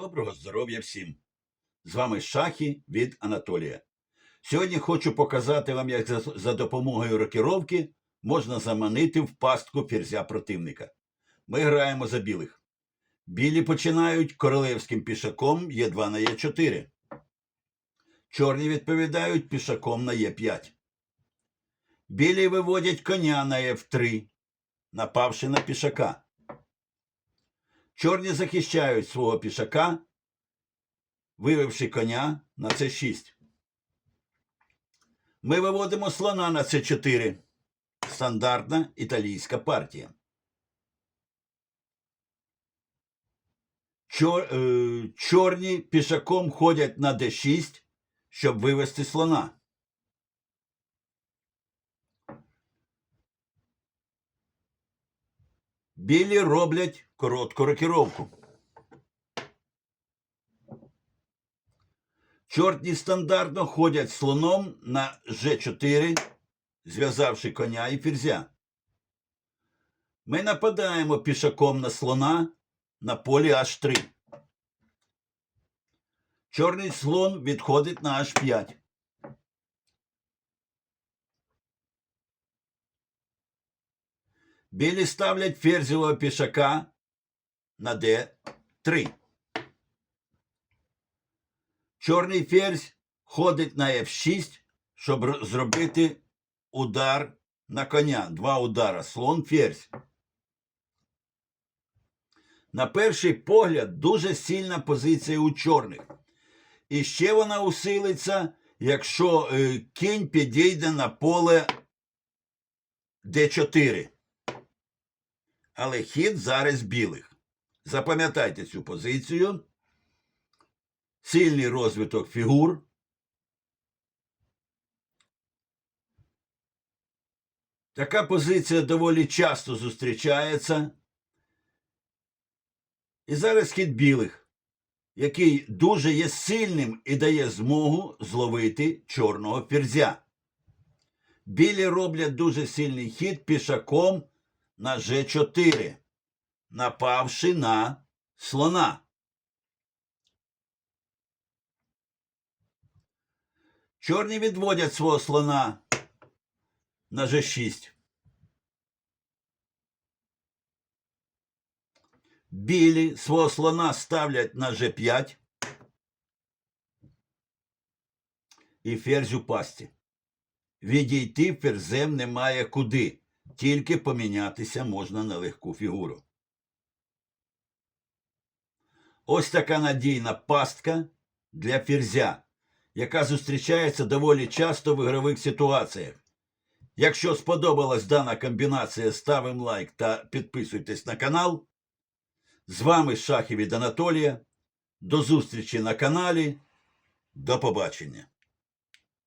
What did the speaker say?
Доброго здоров'я всім! З вами Шахи від Анатолія. Сьогодні хочу показати вам, як за, допомогою рокіровки можна заманити в пастку ферзя противника. Ми граємо за білих. Білі починають королевським пішаком Е2 на Е4. Чорні відповідають пішаком на Е5. Білі виводять коня на F3, напавши на пішака. Чорні захищають свого пішака, вивівши коня на С6. Ми виводимо слона на С4. Стандартна італійська партія. Чор, е, чорні пішаком ходять на d6, щоб вивести слона. Білі роблять коротку рокіровку. Чорні стандартно ходять слоном на G4, зв'язавши коня і ферзя. Ми нападаємо пішаком на слона на полі H3. Чорний слон відходить на H5. Білі ставлять ферзевого пішака на d3. Чорний ферзь ходить на f6, щоб зробити удар на коня. Два удара. Слон ферзь. На перший погляд дуже сильна позиція у чорних. І ще вона усилиться, якщо е, кінь підійде на поле d4. Але хід зараз білих. Запам'ятайте цю позицію. Сильний розвиток фігур. Така позиція доволі часто зустрічається. І зараз хід білих, який дуже є сильним і дає змогу зловити чорного ферзя. Білі роблять дуже сильний хід пішаком на G4, напавши на слона. Чорні відводять свого слона на G6. Білі свого слона ставлять на G5 і ферзь у пасті. Відійти ферзем немає куди, тільки помінятися можна на легку фігуру. Ось така надійна пастка для ферзя, яка зустрічається доволі часто в ігрових ситуаціях. Якщо сподобалась дана комбінація, ставимо лайк та підписуйтесь на канал. З вами Шахи від Анатолія. До зустрічі на каналі. До побачення.